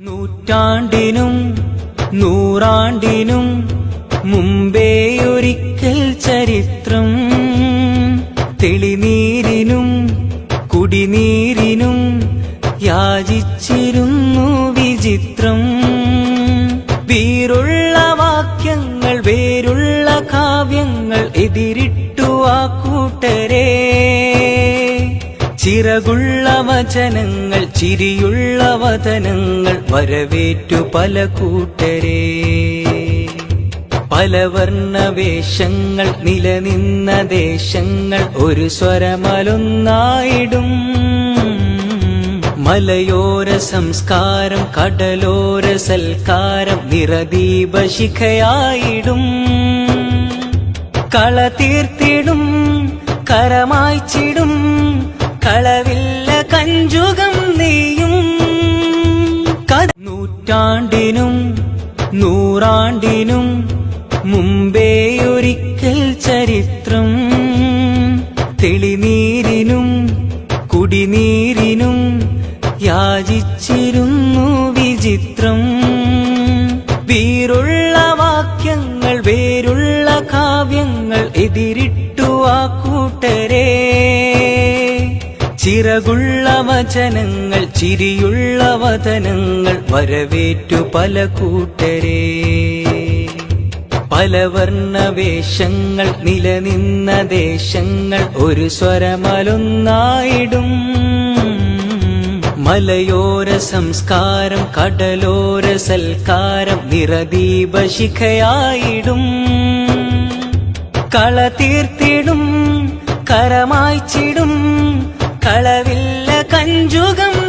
നൂറ്റാണ്ടിനും നൂറാണ്ടിനും മുമ്പേ ഒരിക്കൽ ചരിത്രം. തെളിനീരിനും കുടിനീരിനും യാചിച്ചിരുന്നു വിചിത്രം. വീറുള്ള വാക്യങ്ങൾ വേരുള്ള കാവ്യങ്ങൾ എതിരിട്ടു ആ കൂട്ടരെ. ചിറകുള്ള വചനങ്ങൾ ചിരിയുള്ള വതനങ്ങൾ വരവേറ്റു പല കൂട്ടരെ. പല വർണവേഷങ്ങൾ നിലനിന്ന ദേശങ്ങൾ ഒരു സ്വരമലൊന്നായിടും. മലയോര സംസ്കാരം കടലോര സൽക്കാരം നിറദീപ ശിഖയായിടും കള തീർത്തിടും കരമായ്ച്ചിടും കളവില്ല കഞ്ചുകം നീയും നൂറ്റാണ്ടിനും നൂറാണ്ടിനും മുമ്പേ ഒരിക്കൽ ചരിത്രം. തെളിനീരിനും കുടിനീരിനും യാചിച്ചിരുന്നു വിചിത്രം. വീരുള്ള വാക്യങ്ങൾ വേരുള്ള കാവ്യങ്ങൾ എതിരിട്ടു ആ കൂട്ടരെ. ചിറകുള്ള വചനങ്ങൾ ചിരിയുള്ള വതനങ്ങൾ വരവേറ്റു പല കൂട്ടരെ. പല വർണവേഷങ്ങൾ നിലനിന്ന ദേശങ്ങൾ ഒരു സ്വരമലൊന്നായിടും. മലയോര സംസ്കാരം കടലോര സൽക്കാരം നിറദീപ ശിഖയായിടും കള തീർത്തിടും കരമായ്ച്ചിടും കളവില്ല കഞ്ചുകം